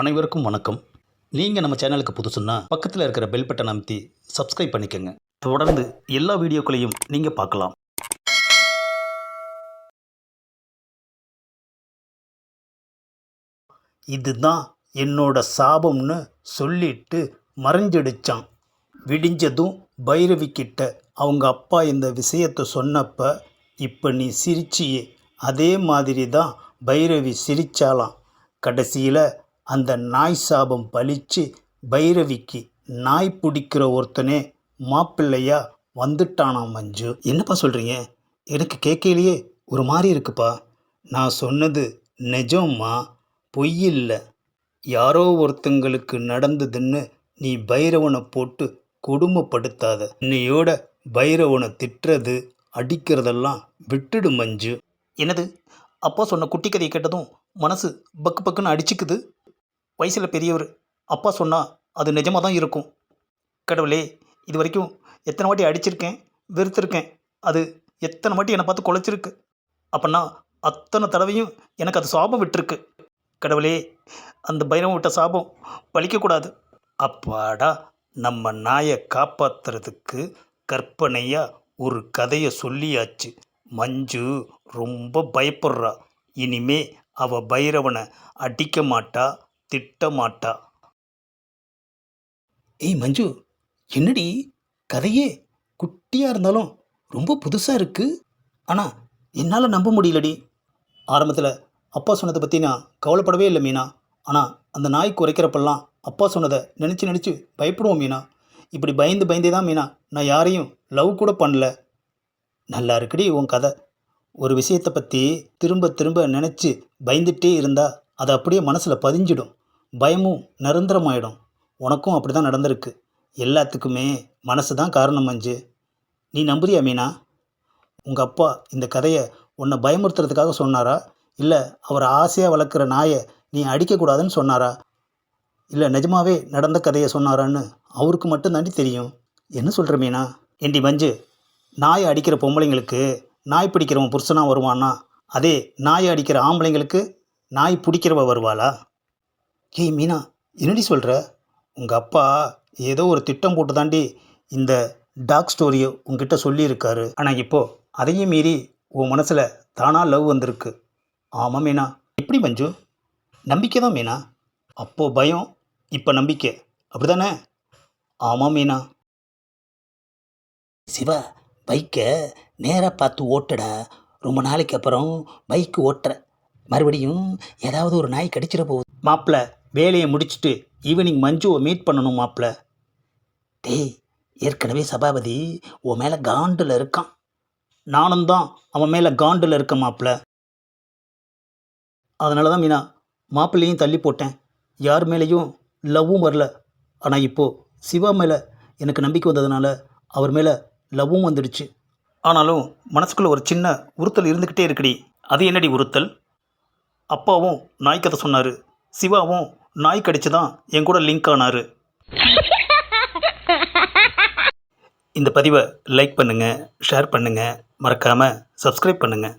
அனைவருக்கும் வணக்கம். நீங்கள் நம்ம சேனலுக்கு புதுசுன்னா பக்கத்தில் இருக்கிற பெல் பட்டன் அமைத்தி சப்ஸ்கிரைப் பண்ணிக்கோங்க. தொடர்ந்து எல்லா வீடியோக்களையும் நீங்கள் பார்க்கலாம். இதுதான் என்னோட சாபம்னு சொல்லிட்டு மறைஞ்சிடுச்சான். விடிஞ்சதும் பைரவிக்கிட்ட அவங்க அப்பா இந்த விஷயத்தை சொன்னப்ப இப்போ நீ சிரிச்சியே. அதே மாதிரி தான் பைரவி சிரிச்சாலாம் கடைசியில் அந்த நாய் சாபம் பலிச்சு பைரவிக்கு நாய் பிடிக்கிற ஒருத்தனே மாப்பிள்ளையா வந்துட்டானாம் மஞ்சு. என்னப்பா சொல்கிறீங்க எனக்கு கேட்கலையே ஒரு மாதிரி இருக்குப்பா. நான் சொன்னது நிஜம்மா? பொய் இல்லை யாரோ ஒருத்தங்களுக்கு நடந்ததுன்னு நீ பைரவனை போட்டு கொடுமைப்படுத்தாத. இன்னையோட பைரவனை திட்டுறது அடிக்கிறதெல்லாம் விட்டுடு மஞ்சு. என்னது? அப்பா சொன்ன குட்டி கதையை கேட்டதும் மனசு பக்கு பக்குன்னு அடிச்சுக்குது. வயசில் பெரியவர் அப்பா சொன்னால் அது நிஜமாக தான் இருக்கும். கடவுளே இது வரைக்கும் எத்தனை வாட்டி அடிச்சிருக்கேன் வெறுத்திருக்கேன் அது எத்தனை வாட்டி என்னை பார்த்து குலைச்சிருக்கு. அப்படின்னா அத்தனை தடவையும் எனக்கு அது சாபம் விட்டுருக்கு. கடவுளே அந்த பைரவம் விட்ட சாபம் பலிக்கக்கூடாது அப்பாடா நம்ம நாயை காப்பாத்துறதுக்கு கற்பனையாக ஒரு கதையை சொல்லியாச்சு. மஞ்சு ரொம்ப பயப்படுறா. இனிமே அவ பைரவனை அடிக்க மாட்டா. திட்டமாட்டா. ஏய் மஞ்சு என்னடி? கதையே குட்டியாக இருந்தாலும் ரொம்ப புதுசாக இருக்குது ஆனால் என்னால் நம்ப முடியலடி. ஆரம்பத்தில் அப்பா சொன்னதை பற்றி நான் கவலைப்படவே இல்லை மீனா. ஆனால் அந்த நாய் குறைக்கிறப்பெல்லாம் அப்பா சொன்னதை நினச்சி நினச்சி பயப்படுவோம் மீனா. இப்படி பயந்து பயந்தே தான் மீனா நான் யாரையும் லவ் கூட பண்ணல. நல்லா இருக்குடி உன் கதை. ஒரு விஷயத்தை பற்றி திரும்ப திரும்ப நினச்சி பயந்துட்டே இருந்தால் அது அப்படியே மனசில் பதிஞ்சிடும். பயமும் நிரந்தரமாயிடும். உனக்கும் அப்படி தான் நடந்திருக்கு. எல்லாத்துக்குமே மனசு தான் காரணம் மஞ்சு நீ நம்புறியா மீனா? உங்கள் அப்பா இந்த கதையை உன்னை பயமுறுத்துறதுக்காக சொன்னாரா? இல்லை அவர் ஆசையாக வளர்க்குற நாயை நீ அடிக்கக்கூடாதுன்னு சொன்னாரா? இல்லை நிஜமாவே நடந்த கதையை சொன்னாரான்னு அவருக்கு மட்டும் தாண்டி தெரியும். என்ன சொல்கிற மீனா? ஏண்டி மஞ்சு நாயை அடிக்கிற பொம்பளைங்களுக்கு நாய் பிடிக்கிறவன் புருஷனாக வருவானா அதே நாயை அடிக்கிற ஆம்பளைங்களுக்கு நாய் பிடிக்கிறவ வருவாளா? ஏய் மீனா என்னடி சொல்கிற உங்கள் அப்பா ஏதோ ஒரு திட்டம் போட்டு தாண்டி இந்த டாக் ஸ்டோரியை உங்ககிட்ட சொல்லியிருக்காரு. ஆனால் இப்போது அதையும் மீறி உன் மனசில் தானாக லவ் வந்திருக்கு. ஆமாம் மீனா. எப்படி மஞ்சு? நம்பிக்கை தான் மீனா. அப்போது பயம் இப்போ நம்பிக்கை. அப்படிதானே? ஆமாம் மீனா. சிவா பைக்கை நேராக பார்த்து ஓட்டுடா. ரொம்ப நாளைக்கு அப்புறம் பைக்கு ஓட்டுற. மறுபடியும் ஏதாவது ஒரு நாய் கடிச்சிட போகுது. மாப்பிள்ள வேலையை முடிச்சுட்டு ஈவினிங் மஞ்சுவை மீட் பண்ணணும் மாப்பிள்ள டேய் ஏற்கனவே சபாபதி உன் மேலே காண்டில் இருக்கான். நானும் தான் அவன் மேலே காண்டில் இருக்க மாப்பிள்ள அதனால தான் மீனா மாப்பிள்ளையும் தள்ளி போட்டேன். யார் மேலேயும் லவ்வும் வரல. ஆனால் இப்போது சிவா மேலே எனக்கு நம்பிக்கை வந்ததுனால அவர் மேலே லவ்வும் வந்துடுச்சு. ஆனாலும் மனசுக்குள்ளே ஒரு சின்ன உறுத்தல் இருந்துக்கிட்டே இருக்குடி. அது என்னடி உறுத்தல்? அப்பாவும் நாய்க்கதை சொன்னார். சிவாவும் நாய் கடிச்சு தான் என் கூட லிங்க் ஆனார். இந்த பதிவை லைக் பண்ணுங்கள் ஷேர் பண்ணுங்கள் மறக்காமல் சப்ஸ்கிரைப் பண்ணுங்கள்